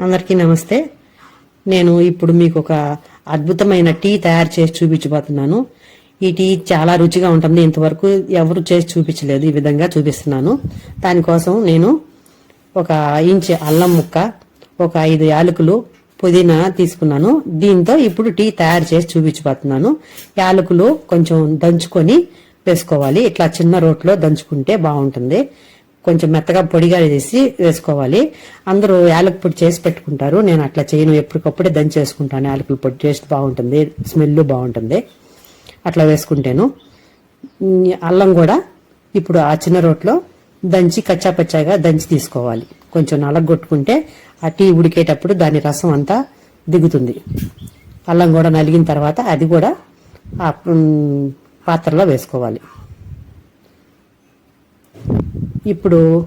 అందరికీ నమస్తే. నేను ఇప్పుడు మీకు ఒక అద్భుతమైన టీ తయారు చేసి చూపించబోతున్నాను. ఈ టీ చాలా రుచిగా ఉంటుంది. ఇంతవరకు ఎవరు చేసి చూపించలేదు. ఈ విధంగా చూపిస్తున్నాను. దానికోసం నేను ఒక ఇంచ్ అల్లం ముక్క ఒక ఐదు యాలకులు పుదీనా తీసుకున్నాను. దీంతో ఇప్పుడు టీ తయారు చేసి చూపించబోతున్నాను. యాలకులు కొంచెం దంచుకొని వేసుకోవాలి. ఇట్లా చిన్న రోట్లో దంచుకుంటే బాగుంటుంది. కొంచెం మెత్తగా పొడిగా చేసి వేసుకోవాలి. అందరూ యాలక పొడి చేసి పెట్టుకుంటారు. నేను అట్లా చేయను. ఎప్పటికప్పుడే దంచి వేసుకుంటాను యాలకుల పొడి టేస్ట్ బాగుంటుంది. స్మెల్ బాగుంటుంది. అట్లా వేసుకుంటాను. అల్లం కూడా ఇప్పుడు ఆ చిన్న రోట్లో దంచి కచ్చాపచ్చాగా దంచి తీసుకోవాలి. కొంచెం నలగొట్టుకుంటే ఆ టీ ఉడికేటప్పుడు దాని రసం అంతా దిగుతుంది. అల్లం కూడా నలిగిన తర్వాత అది కూడా ఆ పాత్రలో వేసుకోవాలి. ఇప్పుడు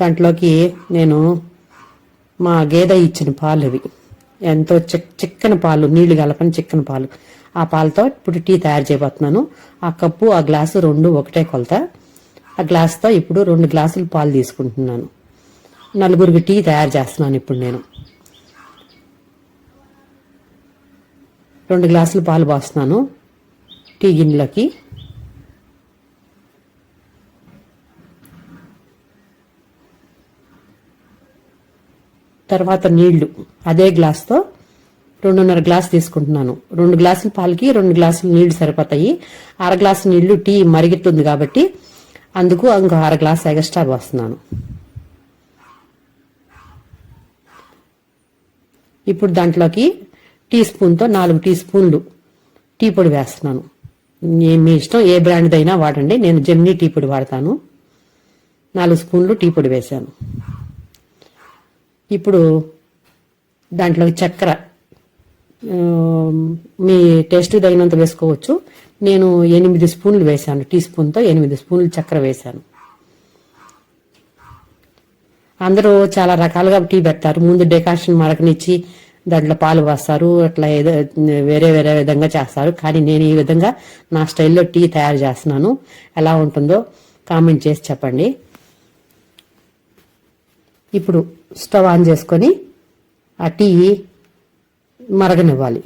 దాంట్లోకి నేను మా గేదె ఇచ్చిన పాలు ఇవి. ఎంతో చిక్ చిక్కని పాలు నీళ్ళు కలపని చిక్కని పాలు. ఆ పాలతో ఇప్పుడు టీ తయారు చేయబోతున్నాను. ఆ కప్పు ఆ గ్లాసు రెండు ఒకటే కొలత. ఆ గ్లాస్తో ఇప్పుడు రెండు గ్లాసులు పాలు తీసుకుంటున్నాను. నలుగురికి టీ తయారు చేస్తున్నాను ఇప్పుడు నేను. రెండు గ్లాసులు పాలు పోస్తున్నాను. టీ గిన్నెలోకి. తర్వాత నీళ్ళు. అదే గ్లాస్తో రెండున్నర గ్లాస్ తీసుకుంటున్నాను. రెండు గ్లాసుల పాలకి రెండు గ్లాసులు నీళ్ళు సరిపోతాయి. అర గ్లాసు నీళ్ళు టీ మరిగెత్తుంది కాబట్టి అందుకు ఇంకో అర గ్లాస్ ఎగస్ట్రా పోస్తున్నాను. ఇప్పుడు దాంట్లోకి టీ స్పూన్తో నాలుగు టీ స్పూన్లు టీ పొడి వేస్తున్నాను. మీ ఇష్టం ఏ బ్రాండ్దైనా వాడండి. నేను జెమినీ టీ పొడి వాడతాను. నాలుగు స్పూన్లు టీ పొడి వేశాను. ఇప్పుడు దాంట్లో చక్కెర మీ టేస్ట్ తగినంత వేసుకోవచ్చు. నేను ఎనిమిది స్పూన్లు వేశాను టీ స్పూన్తో ఎనిమిది స్పూన్లు చక్కెర వేశాను. అందరూ చాలా రకాలుగా టీ పెడతారు. ముందు డెకాషన్ మరకనిచ్చి దాంట్లో పాలు పోస్తారు అట్లా ఏదో వేరే వేరే విధంగా చేస్తారు. కానీ నేను ఈ విధంగా నా స్టైల్లో టీ తయారు చేస్తున్నాను. ఎలా ఉంటుందో కామెంట్ చేసి చెప్పండి. ఇప్పుడు స్టవ్ ఆన్ చేసుకొని ఆ టీ మరగనివ్వాలి.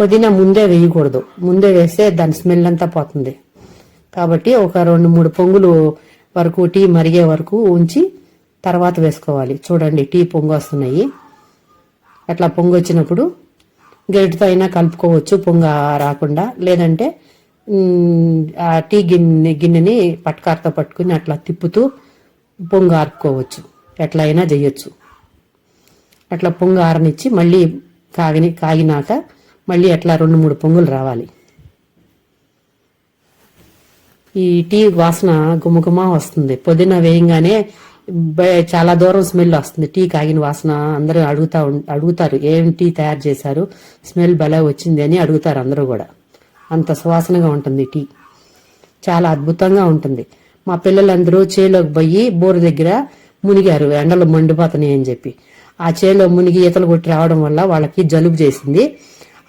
పుదీనా ముందే వేయకూడదు. ముందే వేస్తే దాని స్మెల్ అంతా పోతుంది. కాబట్టి ఒక రెండు మూడు పొంగులు వరకు టీ మరిగే వరకు ఉంచి తర్వాత వేసుకోవాలి. చూడండి టీ పొంగు వస్తున్నాయి అట్లా పొంగు వచ్చినప్పుడు గరిటతో అయినా కలుపుకోవచ్చు పొంగ రాకుండా. లేదంటే ఆ టీ గిన్నె గిన్నెని పట్కారతో పట్టుకుని అట్లా తిప్పుతూ పొంగు ఆర్పుకోవచ్చు ఎట్లా అయినా చేయొచ్చు అట్లా పొంగు ఆరనిచ్చి మళ్ళీ కాగిని కాగినాక మళ్ళీ అట్లా రెండు మూడు పొంగులు రావాలి. ఈ టీ వాసన గుమగుమ వస్తుంది. పుదీనా వేయంగానే చాలా దూరం స్మెల్ వస్తుంది. టీ కాగిన వాసన అందరూ అడుగుతా అడుగుతారు. ఏం టీ తయారు చేశారు? స్మెల్ భలే వచ్చింది అని అడుగుతారు అందరూ కూడా. అంత సువాసనగా ఉంటుంది టీ. చాలా అద్భుతంగా ఉంటుంది. మా పిల్లలందరూ చేలోకి పోయి బోరు దగ్గర మునిగారు. ఎండలు మండిపోతున్నాయి అని చెప్పి. ఆ చేలో మునిగి ఈతలు కొట్టి రావడం వల్ల వాళ్ళకి జలుబు చేసింది.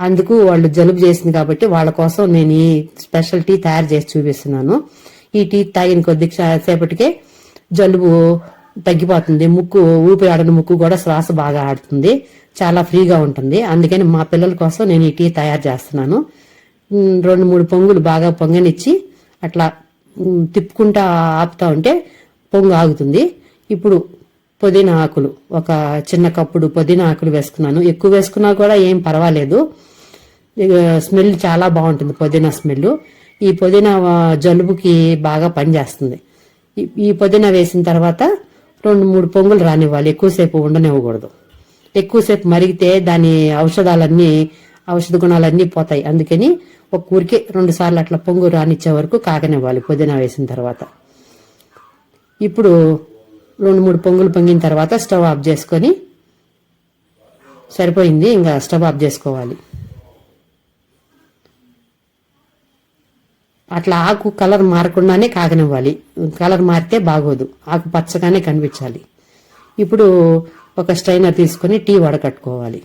అందుకు వాళ్ళు జలుబు చేసింది కాబట్టి వాళ్ళ కోసం నేను ఈ స్పెషల్ టీ తయారు చేసి చూపిస్తున్నాను. ఈ టీ తాగిన కొద్ది సేపటికే జలుబు తగ్గిపోతుంది. ముక్కు ఊపిరి ఆడిన ముక్కు కూడా శ్వాస బాగా ఆడుతుంది. చాలా ఫ్రీగా ఉంటుంది. అందుకని మా పిల్లల కోసం నేను ఈ టీ తయారు చేస్తున్నాను. రెండు మూడు పొంగులు బాగా పొంగనిచ్చి అట్లా తిప్పుకుంటా ఆపుతా ఉంటే పొంగు ఆగుతుంది. ఇప్పుడు పుదీనా ఆకులు ఒక చిన్న కప్పుడు పుదీనా ఆకులు వేసుకున్నాను. ఎక్కువ వేసుకున్నా కూడా ఏం పర్వాలేదు. స్మెల్ చాలా బాగుంటుంది పుదీనా స్మెల్. ఈ పుదీనా జలుబుకి బాగా పనిచేస్తుంది. ఈ- ఈ పుదీనా వేసిన తర్వాత రెండు మూడు పొంగులు రానివ్వాలి. ఎక్కువసేపు ఉండనివ్వకూడదు. ఎక్కువసేపు మరిగితే దాని ఔషధాలన్నీ ఔషధ గుణాలన్నీ పోతాయి. అందుకని ఒక ఊరికే రెండు సార్లు అట్లా పొంగు రానిచ్చే వరకు కాగనివ్వాలి పుదీనా వేసిన తర్వాత. ఇప్పుడు రెండు మూడు పొంగులు పొంగిన తర్వాత స్టవ్ ఆఫ్ చేసుకొని సరిపోయింది. ఇంకా స్టవ్ ఆఫ్ చేసుకోవాలి. అట్లా ఆకు కలర్ మారకుండానే కాగనివ్వాలి. కలర్ మారితే బాగోదు. ఆకు పచ్చగానే కనిపించాలి. ఇప్పుడు ఒక స్ట్రైనర్ తీసుకొని టీ వడకట్టుకోవాలి.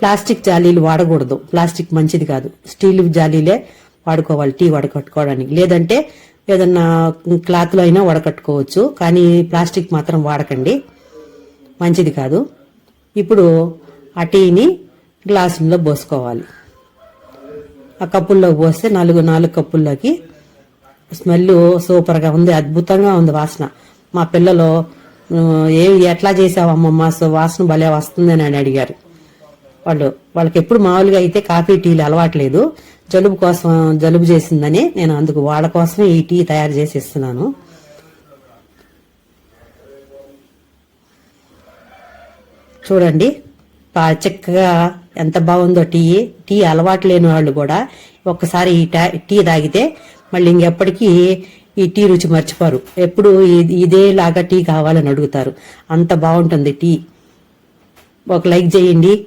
ప్లాస్టిక్ జాలీలు వాడకూడదు. ప్లాస్టిక్ మంచిది కాదు. స్టీల్ జాలీలే వాడుకోవాలి టీ వడకట్టుకోవడానికి. లేదంటే ఏదన్నా క్లాత్లో అయినా వడకట్టుకోవచ్చు. కానీ ప్లాస్టిక్ మాత్రం వాడకండి. మంచిది కాదు. ఇప్పుడు ఆ టీని గ్లాసుల్లో పోసుకోవాలి. ఆ కప్పుల్లో పోస్తే నాలుగు నాలుగు కప్పుల్లోకి స్మెల్ సూపర్గా ఉంది. అద్భుతంగా ఉంది వాసన. మా పిల్లలు ఏ ఎట్లా చేసావమ్మమ్మ? సో వాసన భలే వస్తుందని అని అడిగారు. వాళ్ళు వాళ్ళకి ఎప్పుడు మామూలుగా అయితే కాఫీ టీలు అలవాట్లేదు. జలుబు కోసం జలుబు చేసిందని నేను అందుకు వాళ్ళ కోసమే ఈ టీ తయారు చేసి ఇస్తున్నాను చూడండి పా- చక్కగా ఎంత బాగుందో టీ. టీ అలవాటు లేని వాళ్ళు కూడా ఒక్కసారి ఈ టా- టీ తాగితే మళ్ళీ ఇంకెప్పటికీ ఈ టీ రుచి మర్చిపోరు. ఎప్పుడు ఇదేలాగా టీ కావాలని అడుగుతారు. అంత బాగుంటుంది టీ. ఒక లైక్ చేయండి.